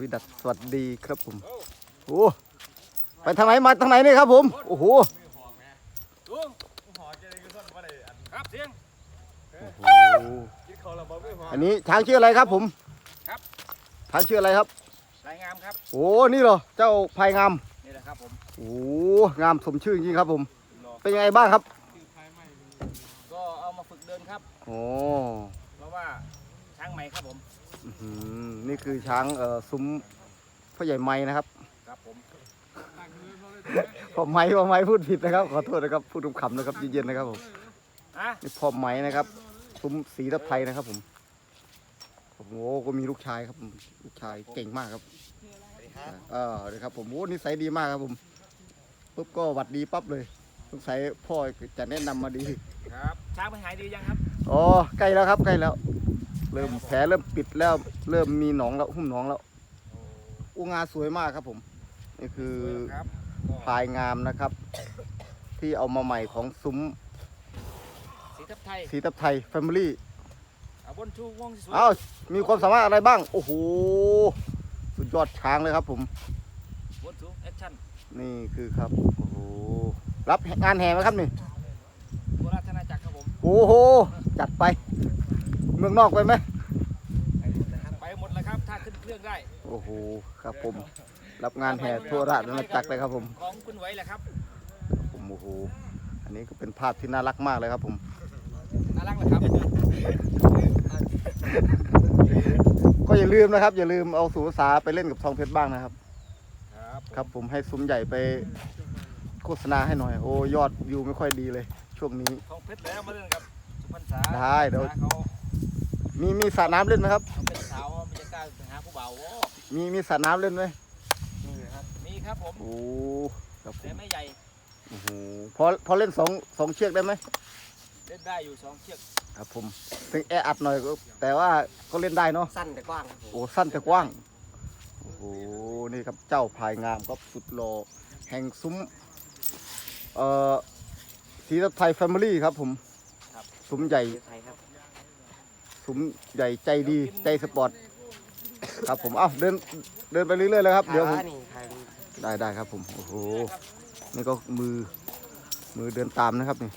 วีดัสสวัสดีครับผมโอ้ไปทางไหนมาทางไหนนี่ครับผม โอ้โหลุงหอแกเลยก็ต้นว่าอะไรอันครับเสียงโอ้โหกินข้าวเราบ่ไม่หออันนี้ช้างชื่ออะไรครับผมครับช้างชื่ออะไรครับรายงามครับโอ้นี่เหรอเจ้าพายงามนี่แหละครับผมโอ้งามสมชื่อจริงๆครับผมรอเป็นยังไงบ้างครับก็เอามาฝึกเดินครับโอ้เพราะว่าช้างใหม่ครับผมอื้อหือ นี่คือช้างเอ่อซุ้มพ่อใหญ่ไม้นะครับครับผมพ่อไม้พ่อไม้พูดผิดนะครับ ขอโทษนะครับพูดคำๆนะครับเย็นๆนะครับผมอะนี่พ่อไม้นะครับซุ้มสีทับไทยนะครับ ผมโอ้โหก็มีลูกชายครับผมลูกชายเก่งมากครับเออเดี๋ยวครับ ผมโอ้นิสัยดีมากครับผมปุ๊บก็หวัดดีปั๊บเลยสงสัยพ่อจะแนะนำมาดีครับช้างไปหายดียังครับอ๋อใกล้แล้วครับใกล้แล้ว เริ่มแผลเริ่มปิดแล้ว เริ่มมีหนองแล้วหุ้มหนองแล้วอูงาสวยมากครับผม นี่คือครับพายงามนะครับ ที่เอามาใหม่ของซุ้มสีทับไทยสีทับไทยแฟมิลี่เอาบนชูวงสวยอ้าวมีความสามารถอะไรบ้าง โอ้โห สุดยอดช้างเลยครับผม บนชูแอคชั่นนี่คือครับ โอ้โห รับงานแห่ไหมครับนี่โบราณธนาจักรครับผม โอ้โห จัดไปเมืองนอกไปไหมไปหมดแล้วครับ ถ้าขึ้นเครื่องได้ โอ้โหครับผม รับงานแห่ทั่วราชอาณาจักรเลยครับผม ของคุณไหวแหละครับผมโอ้โหอันนี้ก็เป็นภาพที่น่ารักมากเลยครับผม น่ารักเลยครับก็อย่าลืมนะครับ อย่าลืมเอาสุสาไปเล่นกับทองเพชรบ้างนะครับ ครับครับผมให้ซุ้มใหญ่ไปโฆษณาให้หน่อย โอ้ยอดวิวไม่ค่อยดีเลย ช่วงนี้ ของเพชรแล้วมาเล่นกับสุพรรณษาได้เดี๋ยวษาเขา มีมีสระน้ำเล่นไหมครับเขาเป็นสาวมันจะกล้าไปหาผู้บ่าวโอ้มีมีสระน้ำเล่นไหมนี่ครับมีครับผมโอ้ครับผแต่มไม่ใหญ่โอ้โหพอพอเล่นสองสองเชือกได้ไหมเล่นได้อยู่สองเชือกครับผมถึงแออัดหน่อยก็แต่ว่าก็เล่นได้เนาะ สั้นแต่กว้างครับผมโอ้สั้นแต่กว้าง โอ้โห นี่ครับเจ้าพายงามครับสุดโลแห่งซุ้ม เอ่อสีทับไทยแฟมิลี่ครับผมซุ้มใหญ่ ไทยครับ ซุ้มใหญ่ใจดีใจสปอร์ตครับผมเอ้าเดินเดินไปเรื่อยๆเลยครับเดี๋ยวผมนี่ไทยได้ได้ครับผมโอ้โหนี่ก็มือมือเดินตามนะครับนี่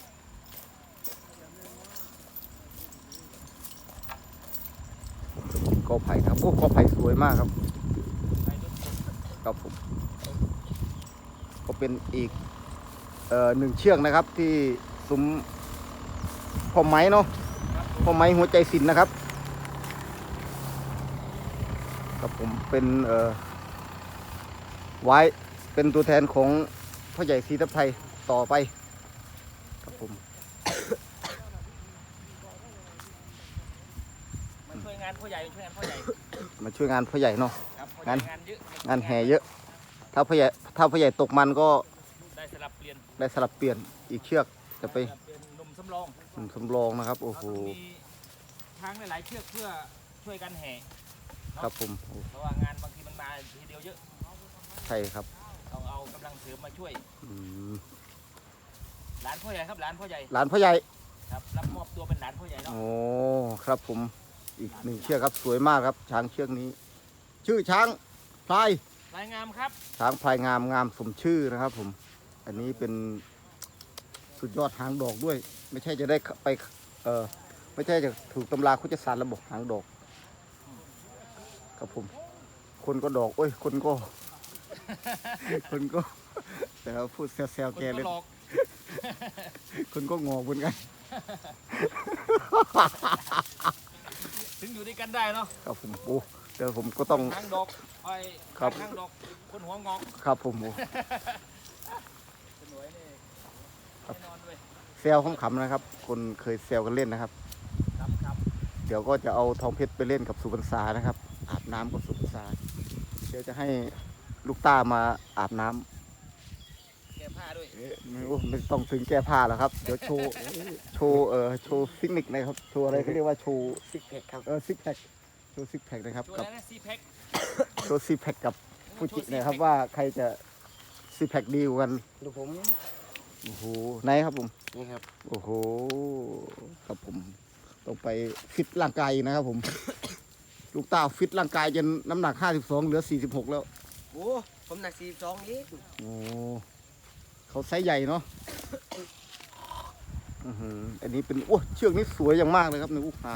กอไผ่ครับโอ้กอไผ่สวยมากครับในรถสดครับผมก็เป็นอีกเอ่อหนึ่งเชือกนะครับที่ซุ้มพ่อไม้เนาะครับ พ่อไม้หัวใจสินนะครับครับผมเป็นเอ่อไว้เป็นตัวแทนของพ่อใหญ่ศรีทับไทยต่อไปครับผมมันช่วยงานพ่อใหญ่ช่วยงานพ่อใหญ่มาช่วยงานพ่อใหญ่เนาะ ครับพ่อใหงาญ่นงานเยอะงานแห่เยอะ ถ้าพ่อใหญ่ถ้าพ่อใหญ่ตกมันก็ได้สลับเปลี่ยนได้สลับเปลี่ยนอีกเชือกจะไปสลับเป็นหนุ่มสำรอง สำรองนะครับโอ้โห เราต้องมี ช้างหลายๆเชือกเพื่อช่วยกันแห่ครับผมโอ้เพราะว่างานบางทีมันมาทีเดียวเยอะใช่ครับต้องเอากำลังเสริมมาช่วยอืมหลานพ่อใหญ่ครับหลานพ่อใหญ่หลานพ่อใหญ่ครับรับมอบตัวเป็นหลานพ่อใหญ่เนาะโอ้ครับผมอีกหนึ่งเชือกครับสวยมากครับ ช้างเชือกนี้ ชื่อช้างพลาย รายงามครับช้างพลายงามงามสมชื่อนะครับผม อันนี้เป็นสุดยอดหางดอกด้วย ไม่ใช่จะได้ไปเออ ไม่ใช่จะถูกตำราคุจศาสตร์ระบบหางดอกครับผม คนก็ดอก โอ้ย คนก็ คนก็ แต่ว่าพูดแซวคนๆแกก็เลยหลอกคนก็งอเหมือนกัน ถึงอยู่ด้วยกันได้เนาะครับผมโอ้เดี๋ยวผมก็ต้องทางดอกไอ้ครับทางดอกคนหัวงอกครับผมโอ้สนวยนี่ครับแน่นอนด้วยแซวขำๆนะครับ คนเคยแซวกันเล่นนะครับครับครับ เดี๋ยวก็จะเอาทองเพชรไปเล่นกับสุพรรณษานะครับ อาบน้ำกับสุพรรณษาเดี๋ยวจะให้ลูกต้ามาอาบน้ำแก้ผ้าด้วยไม่โอ้ไม่ต้องถึงแก้ผ้าแล้วครับ เดี๋ยวโชว์โชว์เอ่อโชว์ซิกนิกนะครับโชว์อะไรเขาเรียกว่าโชว์ซิกแพคครับเออซิกแพคโชว์ซิกแพคนะครับช่วยกับแล้วนะซีแพ็คโชว์ซิกแพคกับฟูจินะครับว่าใครจะซิกแพคดีกว่ากันดูผมโอ้โหไหนครับผมนี่ครับโอ้โหครับผม ต้องไปฟิตร่างกายอีกนะครับผม ลูกต้าฟิตร่างกายจนน้ำหนัก 52 เหลือ 46 แล้ว โอ้ผมหนักสี่สองเองโอ้เขาไซส์ใหญ่เนาะอื้อหืออันนี้เป็นโอ้เชือกนี้สวยอย่างมากเลยครับในอุหา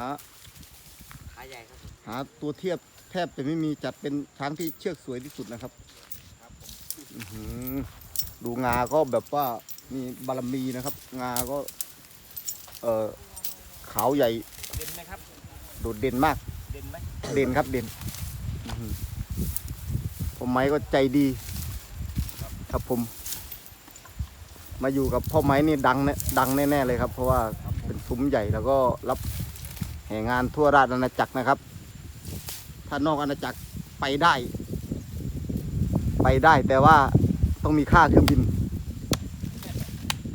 ขาใหญ่ครับหาตัวเทียบแทบจะไม่มีจัดเป็นช้างที่เชือกสวยที่สุดนะครับอื้อหือดูงาก็แบบว่ามีบารมีนะครับ งาก็ เออ ขาวใหญ่เด่นไหมครับ โดดเด่นมาก เด่นไหมเด่นครับเด่นอื้อหือผมไม้ก็ใจดี ครับผม มาอยู่กับพ่อไม้นี่ดังแน่ดังแน่ๆเลยครับ เพราะว่าเป็นซุ้มใหญ่แล้วก็รับแห่งานทั่วราชอาณาจักรนะครับ ถ้านอกอาณาจักรไปได้ ไปได้แต่ว่าต้องมีค่าเครื่องบิน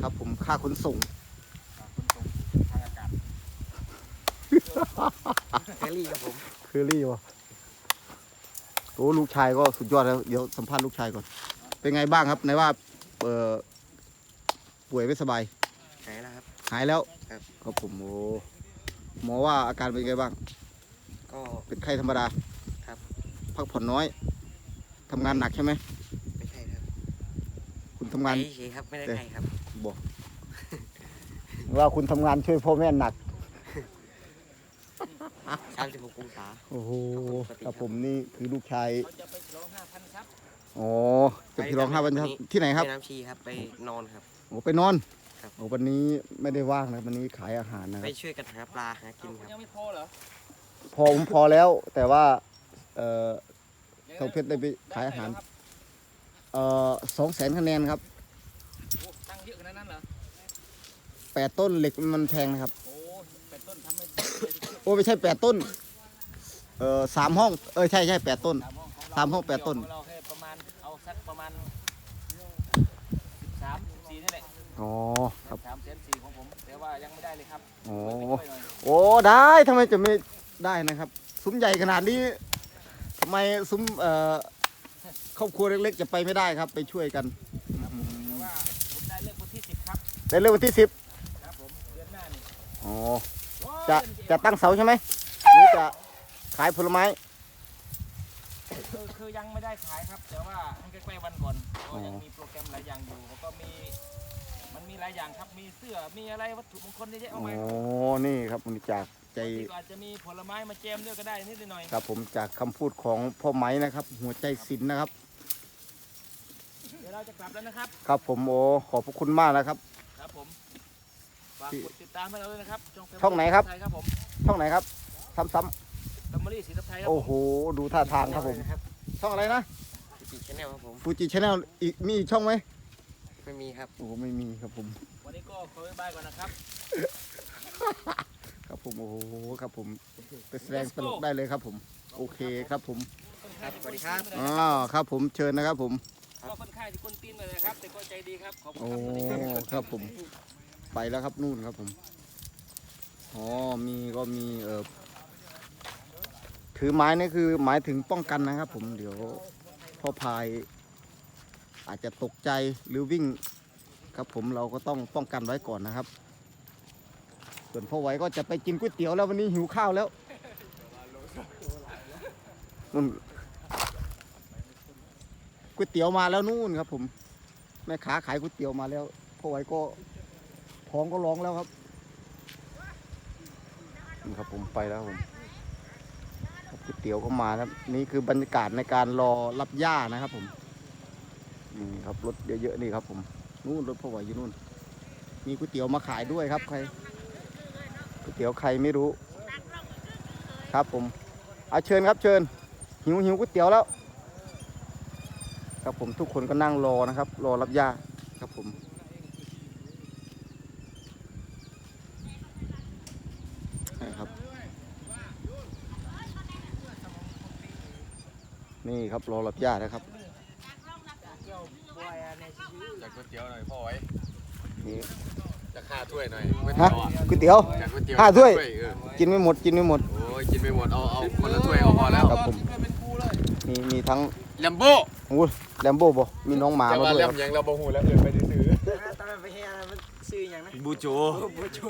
ครับผมค่าขนส่ง อ่าขนส่งทางอากาศ แคลรี่ครับผมคือรี่วะโอ้ลูกชายก็สุดยอดแล้ว เดี๋ยวสัมภาษณ์ลูกชายก่อน เป็นไงบ้างครับไหนว่าเออป่วยไม่สบาย หายแล้วครับ หายแล้วครับ ครับผมโอ้หมอว่าอาการเป็นไงบ้าง ก็ เป็นไข้ธรรมดาครับ พักผ่อนน้อยทำงานหนักใช่ไหม ไม่ใช่ครับคุณทำงาน ไอ้เฉยครับไม่ได้ไข่ครับ บอก ว่าคุณทำงานช่วยพ่อแม่หนัก สามสิบหกองศาโอ้โหปกติครับผมนี่คือลูกชายเขาจะไปฉลองห้าพันครับอ๋อจะที่ร้องห้าวันครับที่ไหนครับแม่น้ำชีครับไปนอนครับ โอ้ไปนอนครับ โอ้วันนี้ไม่ได้ว่างนะวันนี้ขายอาหารนะคไปรับช่วยกันหาปลาหากินครับ ยังไม่พอเหรอพอผมพอแล้ว แต่ว่าเอ่อเขาเพชรได้ไปขายอาหารได้ไหมครับเอ่อสองแสนคะแนนครับโอ้ตั้งเยอะขนาดนั้นเหรอแปดต้นเหล็กมันแพงนะครับ โอ้เป็นต้นทำไม่ โอ้ไม่ใช่แปดต้น เอ่อสามห้อง เออใช่ใช่แปดต้น สามห้องของเราสามห้องแปดต้นของเราแค่ประมาณเอาสักประมาณสิบสามสิบสี่นี่แหละอ๋อครับสามแสนสี่ของผมแต่ว่ายังไม่ได้เลยครับโอ้ช่วยหน่อยโอ้ได้ทำไมจะไม่ได้นะครับ ซุ้มใหญ่ขนาดนี้ทำไมซุ้มเอ่อครอบครัวเล็กๆ จะไปไม่ได้ครับ ไปช่วยกันแต่ว่าผมได้เลือกวันที่สิบครับในเรื่องวันที่สิบครับผมเดือนหน้านี่อ๋อโอ้ย จะจะตั้งเสาใช่ไหมหรือจะขายผลไม้ คือคือยังไม่ได้ขายครับ แต่ว่าให้ใกล้ๆวันก่อนเพราะว่ายังอ๋อมีโปรแกรมหลายอย่างอยู่แล้วก็มี มันมีหลายอย่างครับมีเสื้อมีอะไรวัตถุมงคลเยอะแยะอ๋มากอมายครับนี่ครับมันจากใจ บางทีก็อาจจะมีผลไม้มาแจมด้วยก็ได้นิดหน่อยครับผมจากคำพูดของพ่อไม้นะครับ หัวใจศิลป์นะครับ เดี๋ยวเราจะกลับแล้วนะครับ ครับผมโอ้ขอบพระคุณมากนะครับ ครับผม ฝากกดติดตามให้เราด้วยนะครับช่อง Facebook ช่องไหนครับไทยครับผมช่องไหนครับ ซ้ำตัมมารีสีทับไทยคๆรับโอ้โห ดูท่าทางครับผมครับช่องอะไรนะจิชแนลครับผม ฟูจิชาแนลอีกมีอีกช่องไหมไม่มีครับ โอ้โหไม่มีครับผม วันนี้ก็ขอบ๊ายบายก่อนนะครับ ครับผมโอ้โหครับผมไปแสดงตลกได้เลยครับผม โอเคครับผมครับสวัสดีครับ อ๋อครับผมเชิญนะครับผม ก็ค่อนข้างจะคนตีนเลยนะครับ แต่ก็ใจดีครับ ขอบคุณโอ้ครับสวัสดีครับ ครับผม ไปแล้วครับนู่นครับผมอ๋อมีก็มีเออถือไม้นี่คือหมายถึงป้องกันนะครับ ผมเดี๋ยวพ่อพาย อาจจะตกใจหรือวิ่งครับผมเราก็ต้องป้องกันไว้ก่อนนะครับ ส่วนพ่อไว้ก็จะไปกินก๋วยเตี๋ยวแล้ววันนี้หิวข้าวแล้วนู่นก๋วยเตี๋ยวมาแล้วนู่นครับ ผม แม่ค้าขายก๋วยเตี๋ยวมาแล้วพ่อไว้ก็ ท้องก็ร้องแล้วครับนี่ครับผมไปแล้วผมก๋วยเตี๋ยวก็มาครับ นี่คือบรรยากาศในการรอรับย่านะครับผมนี่ครับรถเยอะๆนี่ครับ ผมนู่นรถพ่อไว้อยู่นู่น มีก๋วยเตี๋ยวมาขายด้วยครับ ใครก๋วยเตี๋ยวใครไม่รู้ ครับผมเอาเชิญครับเชิญ หิวหิวก๋วยเตี๋ยวแล้ว ครับผมทุกคนก็นั่งรอนะครับ รอรับยาครับผม นี่ครับ นี่ครับรอรับยานะครับจากก๋วยเตี๋ยวหน่อยพ่อไว้นี่จากห้าถ้วยหน่อยฮะก๋วยเตี๋ยวจากก๋วยเตี๋ยวห้าถ้วย เออกินไม่หมดกินไม่หมดโอ้ยกินไม่หมดเอาเอาคนละถ้วยก็พอแล้วครับผมมีมีทั้งแลมโบ้อู้แลมโบ้บ่มีน้องหมาแต่มาว่าด้วยแลคมรับยังเราบ่หูแล้วเอื่นไปซื้อ ตอนนั้นไปเฮียมัน ซื้ออย่างนะบูจูบูชู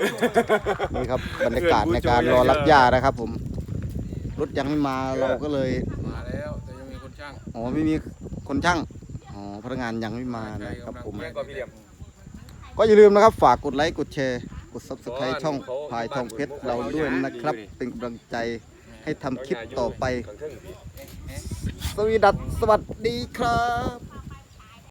นี่ครับบรรยากาศในการรอรับยานะครับ ผม รถยังไม่มาเราก็เลยมาแล้วแต่ยังมีคนช่างอ๋อไม่มีคนช่างอ๋อพนักงานยังไม่มานะครับผมแม่ก็พี่เดียมก็อย่าลืมนะครับ ฝากกดไลค์กดแชร์ กด subscribe ช่องพายทองเพชรเราด้วยนะครับ เป็นกำลังใจให้ทำคลิปต่อไป สวีดัสสวัสดีครับ